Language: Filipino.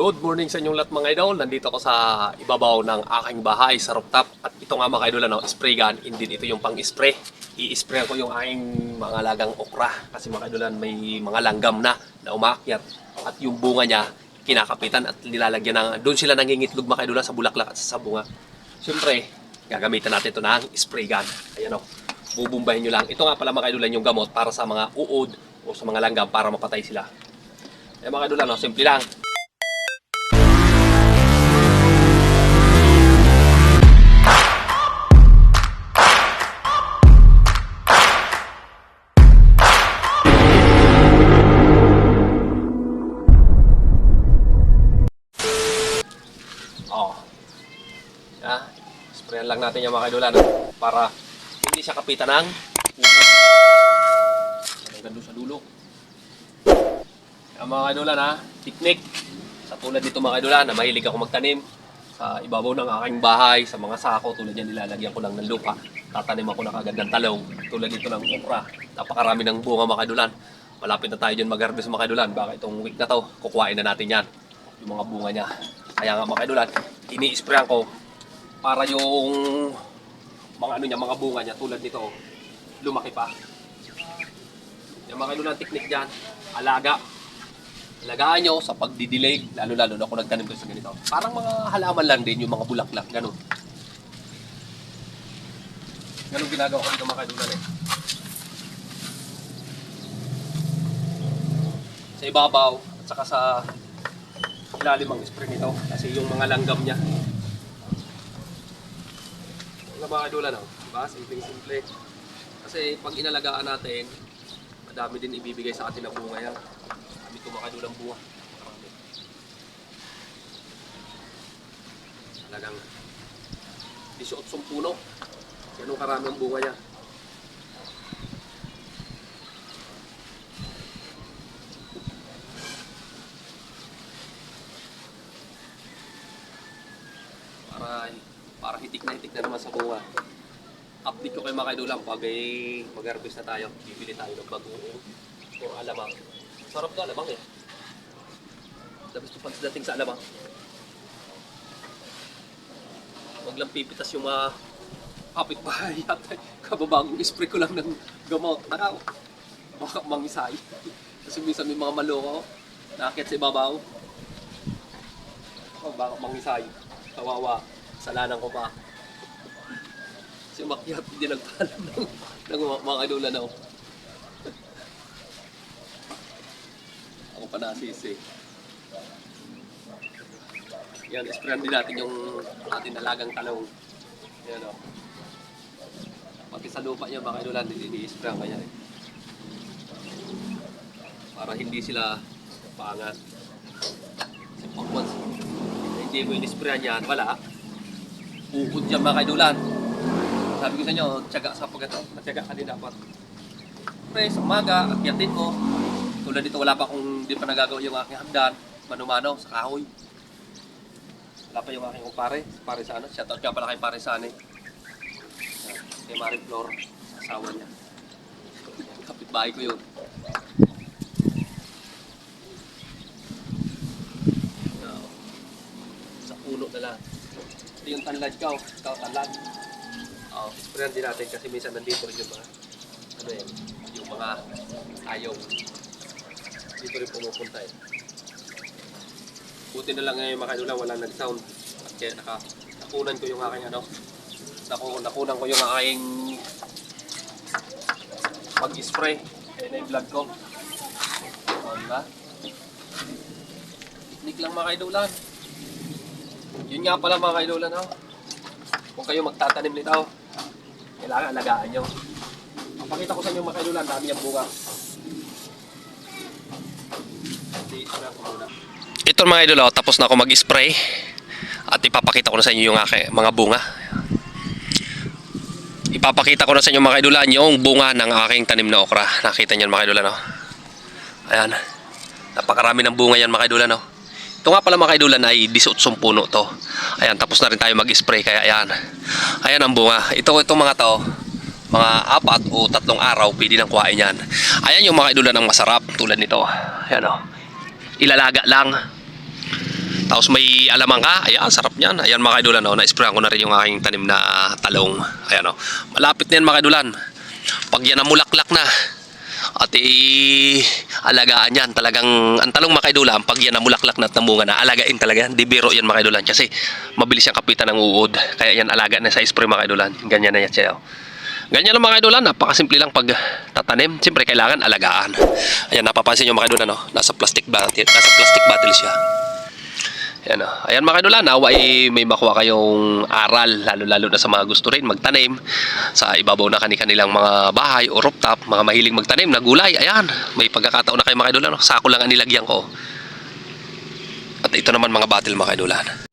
Good morning sa inyong lahat mga idol. Nandito ako sa ibabaw ng aking bahay sa rooftop. At ito nga mga idol, ano, spray gun. Indeed, ito yung pang-spray. I-spray ko yung aking mga lagang okra. Kasi mga idolan, may mga langgam na na umakyat. At yung bunga niya, kinakapitan at nilalagyan ng... Doon sila nangingitlog mga idolan sa bulaklak at sa bunga. Siyempre, gagamitan natin ito ng spray gun. Ayan o. Bubumbahin nyo lang. Ito nga pala mga idolan yung gamot para sa mga uod o sa mga langgam para mapatay sila. Eh mga idolan, no, simple lang. Sprayan lang natin yung mga kaidulan para hindi siya kapitan ng Hanggang doon sa dulo. Ang mga kaidulan ha, technique. Sa tulad dito mga kaidulan na mahilig ako magtanim sa ibabaw ng aking bahay, sa mga sako, tulad yan nilalagyan ko lang ng lupa. Tatanim ako na kagad ng talong, tulad dito ng okra. Napakarami ng bunga mga kaidulan. Malapit na tayo dyan mag-harvest mga kaidulan. Baka itong week na to, kukuhain na natin yan. Yung mga bunga niya. Kaya nga mga kaidulan, ini-sprayan ko para yung mga ano niya, mga bunga niya tulad nito, lumaki pa. Yung mga kaidulan technique diyan, alaga. Alagaan nyo sa pagdidilig, lalo-lalo na kung nagtanim ko sa ganito. Parang mga halaman lang din, yung mga bulaklak, ganun. Ganun ginagawa ko dito mga kaidulan eh. Sa ibabaw, at saka sa ilalim ang spray nito kasi yung mga langgam niya. Yung mga kadulan, no? diba? Simpleng simple. Kasi pag inalagaan natin, madami din ibibigay sa atin na bunga yan. Sabi ko mga kadulang bunga. Marami. Talagang 18 puno. Ganun karami ang bunga niya. Para hitik na hitik na naman sa bunga. Update ko kay mga kaidulang pag ay mag-harvest na tayo, bibili tayo ng bagoong o alamang. Sarap to alamang eh. Tapos pag dating sa alamang. Huwag lang pipitas yung mga kapitbahay at kababagong spray ko lang ng gamot. Nakaw, baka mangisay. Kasi minsan may mga maloko, nakakit sa ibabaw. Oh, baka mangisay. Kawawa. Salanan ko pa. Si Makyat hindi nagpaalam ng, ng mga- mga kadulan ako. ako pa nasisi. Yan, isprayan din natin yung ating alagang talong. Yan o. Pati sa lupa niya, mga kadulan, i-sprayan ka yan eh. Para hindi sila pangat. Kasi pag once hindi mo in-sprayan yan, wala. Ukod yan mga kaidulan. Sabi ko sa inyo, tiyaga sa pagkato. Matyaga ka din dapat. Pre, sa umaga, akyatin mo. Tulad dito, wala pa akong di pa nagagawa yung aking hagdan. Mano-mano, sa kahoy. Wala pa yung aking kumpare. Pare sa ano. Shoutout nga pala kay pare sa ano eh. Kay Maring Flor, asawa niya. Kapitbahay ko yun. Sa puno na lang. Ito yung tanlad ka, oh. Ikaw tanlad. Oh, sprayan din natin kasi minsan nandito rin yung mga ano yan, yung mga ayaw. Dito rin pumupunta eh. Buti na lang ngayon mga kanula, walang nag-sound. At kaya naka, nakunan ko yung aking ano, naku, nakunan ko yung aking mag-spray. Kaya na yung vlog ko. O, di ba? Technique lang mga kaidulan. Yun nga pala mga kaidulan, oh. Kung kayo magtatanim nito, kailangan alagaan nyo. Papakita ko sa inyo mga kaidulan, dami niyang bunga. Ko muna. Ito mga idol, oh, tapos na ako mag-spray. At ipapakita ko na sa inyo yung aking mga bunga. Ipapakita ko na sa inyo mga idolan yung bunga ng aking tanim na okra. Nakita niyo mga idolan, oh. Ayan. Napakarami ng bunga yan mga idolan, oh. Ito nga pala mga kaidulan ay 18 puno to. Ayan, tapos na rin tayo mag-spray kaya ayan. Ayan ang bunga. Ito itong mga to, mga apat o tatlong araw pwede nang kuhain yan. Ayan yung mga kaidulan ng masarap tulad nito. Ayan o. Ilalaga lang. Tapos may alamang ka. Ayan, sarap niyan. Ayan mga kaidulan, oh. na-sprayan ko na rin yung aking tanim na talong. Ayan, oh. Malapit na yan mga kaidulan. Pag yan namulaklak na, at i-alagaan yan. Talagang, ang talong mga kaidulan, pag yan namulaklak na at na, alagain talaga. Di biro yan mga kaidulan. Kasi mabilis yung kapitan ng uod. Kaya yan alaga na sa spray mga kaidulan. Ganyan na yan siya. oh. Ganyan lang mga napakasimple lang pag tatanim. Siyempre kailangan alagaan. Ayan, napapansin nyo mga no? nasa plastic bottle, nasa plastic bottle siya. Ayan, oh. Ayan mga kaidulan, nawa ay may makuha kayong aral, lalo-lalo na sa mga gusto rin magtanim sa ibabaw na kani-kanilang mga bahay o rooftop, mga mahiling magtanim na gulay. Ayan, may pagkakataon na kayo mga kaidulan, no? sako lang ang nilagyan ko. At ito naman mga bottle mga. Yeah.